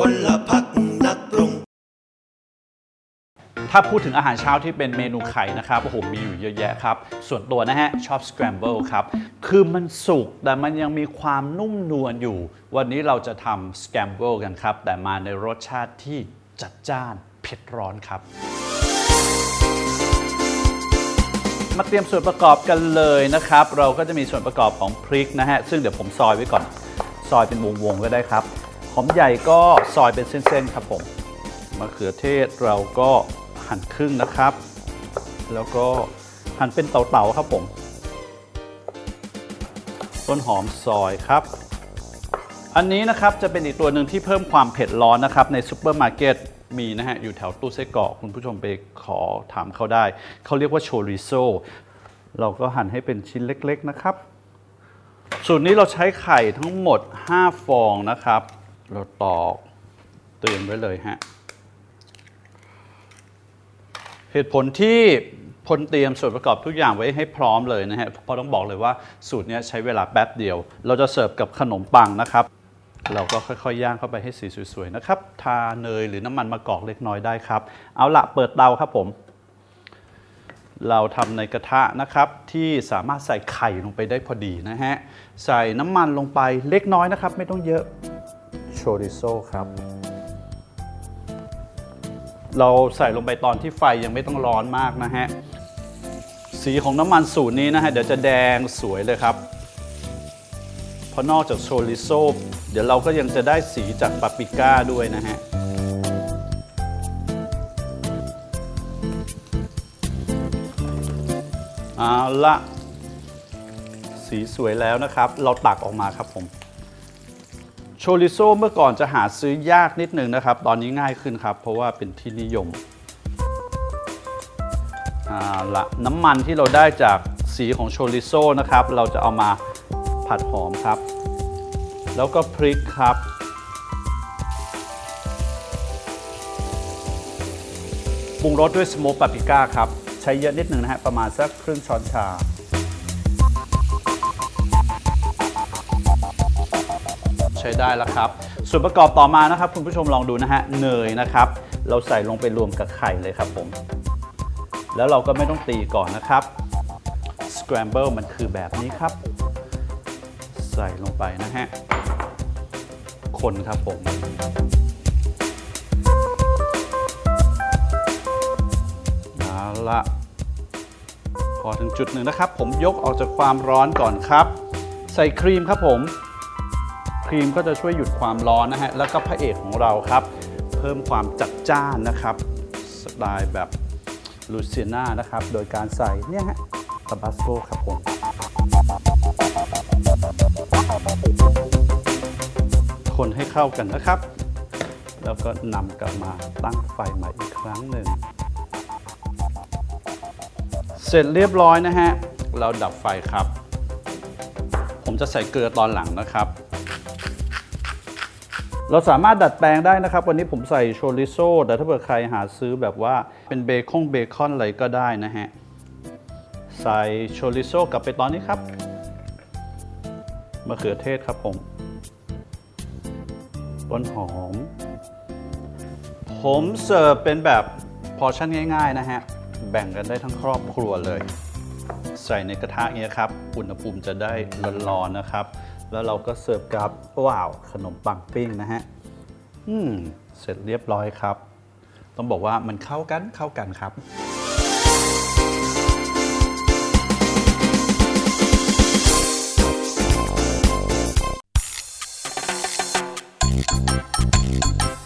พลพักนักปรุง ถ้าพูดถึงอาหารเช้าที่เป็นเมนูไข่นะครับ โอ้โห มีอยู่เยอะแยะครับ ส่วนตัวนะฮะ ชอบ scramble ครับ คือมันสุก แต่มันยังมีความนุ่มนวลอยู่ วันนี้เราจะทำ scramble กันครับ แต่มาในรสชาติที่จัดจ้านเผ็ดร้อนครับมาเตรียมส่วนประกอบกันเลยนะครับ เราก็จะมีส่วนประกอบของพริกนะฮะ ซึ่งเดี๋ยวผมซอยไว้ก่อน ซอยเป็นวงๆก็ได้ครับ อมใหญ่ก็ซอยเป็นเส้นๆครับผมมะเขือเทศเราก็หั่นครึ่งนะครับ แล้วก็หั่นเป็นเต๋าๆครับผมต้นหอมซอยครับ อันนี้นะครับจะเป็นอีกตัวหนึ่งที่เพิ่มความเผ็ดร้อนนะครับในซูเปอร์มาร์เก็ตมีนะฮะอยู่แถวตู้ไส้กรอกคุณผู้ชมไปขอถามเขาได้ เขาเรียกว่าโชริโซเราก็หั่นให้เป็นชิ้นเล็กๆนะครับ สูตรนี้เราใช้ไข่ทั้งหมด 5 ฟองนะครับ เราตอกเตรียมไว้เลยฮะ เหตุผลที่พลเตรียมส่วนประกอบทุกอย่างไว้ให้พร้อมเลยนะฮะ เพราะต้องบอกเลยว่าสูตรนี้ใช้เวลาแป๊บเดียว เราจะเสิร์ฟกับขนมปังนะครับ เราก็ค่อยๆย่างเข้าไปให้สีสวยๆนะครับ ทาเนยหรือน้ำมันมะกอกเล็กน้อยได้ครับ เอาละเปิดเตาครับผม เราทำในกระทะนะครับที่สามารถใส่ไข่ลงไปได้พอดีนะฮะ ใส่น้ำมันลงไปเล็กน้อยนะครับ ไม่ต้องเยอะ ริโซครับ เราใส่ลงไปตอนที่ไฟยังไม่ต้องร้อนมากนะฮะ สีของน้ำมันสูตรนี้นะฮะ เดี๋ยวจะแดงสวยเลยครับ เพราะนอกจากโชริโซเดี๋ยวเราก็ยังจะได้สีจากปาปริก้าด้วยนะฮะเอาละสีสวยแล้วนะครับ เราตักออกมาครับผม ชริโซเมื่อก่อนจะหาซื้อยากนิดนึงนะครับ ตอนนี้ง่ายขึ้นครับ เพราะว่าเป็นที่นิยมเอาละน้ำมันที่เราได้จากสีของโชริโซนะครับ เราจะเอามาผัดหอมครับ แล้วก็พริกครับ ปรุงรสด้วยสโมกปาปริก้าครับ ใช้เยอะนิดหนึ่งนะฮะประมาณสักครึ่งช้อนชา ช้ได้แล้วครับ ส่วนประกอบต่อมานะครับ คุณผู้ชมลองดูนะฮะเนยนะครับ เราใส่ลงไปรวมกับไข่เลยครับผม แล้วเราก็ไม่ต้องตีก่อนนะครับ Scramble มันคือแบบนี้ครับ ใส่ลงไปนะฮะคนครับผมเอาละพอถึงจุดหนึ่งนะครับ ผมยกออกจากความร้อนก่อนครับ ใส่ครีมครับผม ครีมก็จะช่วยหยุดความร้อนนะฮะ แล้วก็พระเอกของเราครับ เพิ่มความจัดจ้านนะครับ สไตล์แบบลูเซียนานะครับ โดยการใส่เนี่ยฮะตาบาสโกครับผมคนให้เข้ากันนะครับ แล้วก็นำกลับมาตั้งไฟใหม่อีกครั้งหนึ่ง เสร็จเรียบร้อยนะฮะ เราดับไฟครับ ผมจะใส่เกลือตอนหลังนะครับ เราสามารถดัดแปลงได้นะครับ วันนี้ผมใส่โชริโซแต่ถ้าเผื่อใครหาซื้อแบบว่าเป็นเบคอนเบคอนอะไรก็ได้นะฮะ ใส่โชริโซกลับไปตอนนี้ครับมะเขือเทศครับผม ต้นหอม ผมเสิร์ฟเป็นแบบพอชั่นง่าย ๆ นะฮะ แบ่งกันได้ทั้งครอบครัวเลย ใส่ในกระทะเงี้ยครับ อุณหภูมิจะได้ร้อนๆนะครับ แล้วเราก็เสิร์ฟกับว้าวขนมปังปิ้งนะฮะอืมเสร็จเรียบร้อยครับ ต้องบอกว่ามันเข้ากันเข้ากันครับう。